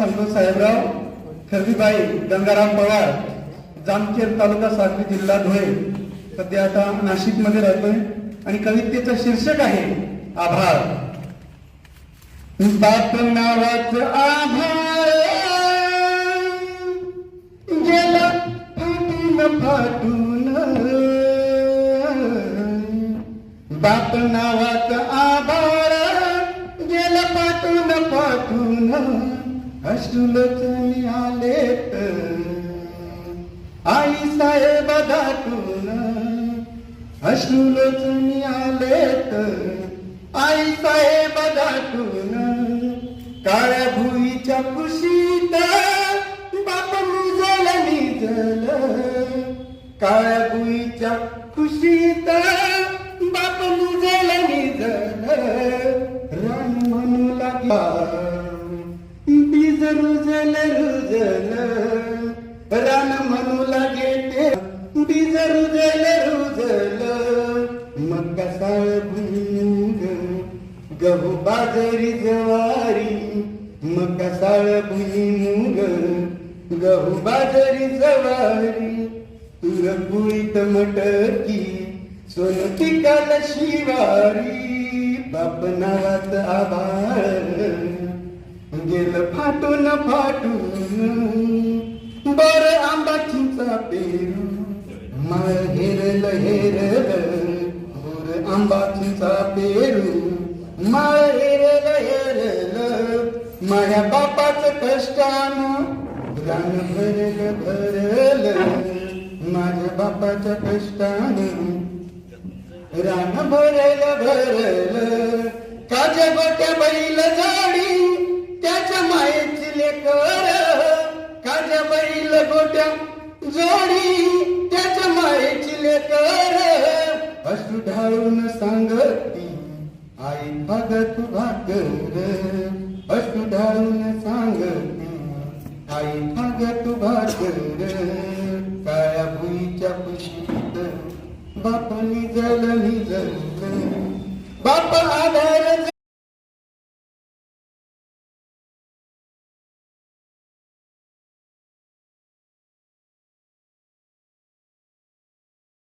संतोष साहेबराव खरबीबाई गंगाराम पवार जामखेड तालुका साक्री जिल्हा धुळे. सध्या आता नाशिकमध्ये राहतोय आणि कवितेचं शीर्षक आहे आभार बाप नावाच आभार गेला फाटून फाटून. बाप नावाच आभार गेला फाटून फाटून. अश्रुलोचनी आलेत आई साहेब दाटून. अश्रुलोचनी आलेत आई साहेब दाटून. काळ्या भुईच्या कुशीत बाप निजल निजल. काळ्या भुईच्या खुशीत बाप निजल रुजल रान म्हणू लागे ते बीज रुजल रुजल मग कसाळ भुंग गहू बाजरी जवारी मग कसाळ भुईमुग गहू बाजरी जवारी तुर कुळीत मटकी सोन पिकाल शिवारी बाप नावात आभाळ. गेलं फाटून फाटून. बर आंबा चिंचा पेरू. माळ हेरल हेरल. बोर आंबा चिंचा पेरू. माळ हेरल हेरल. माझ्या बापाच कष्टान रान भरल भरल. माझ्या बापाच्या कष्टान रान भरल भरल. काच्या गोट्या बैल झाडी त्याच्या मायेची लेकर काच्या बैल गोट्या जोडी त्याच्या मायेची लेकर. अश्रू ढाळून सांगती आई भगत भाकर. अश्रू ढाळून सांगती आई भगत भाकर. काळ्या भुईच्या कुशीत बाप निजल निजल. बाप आधार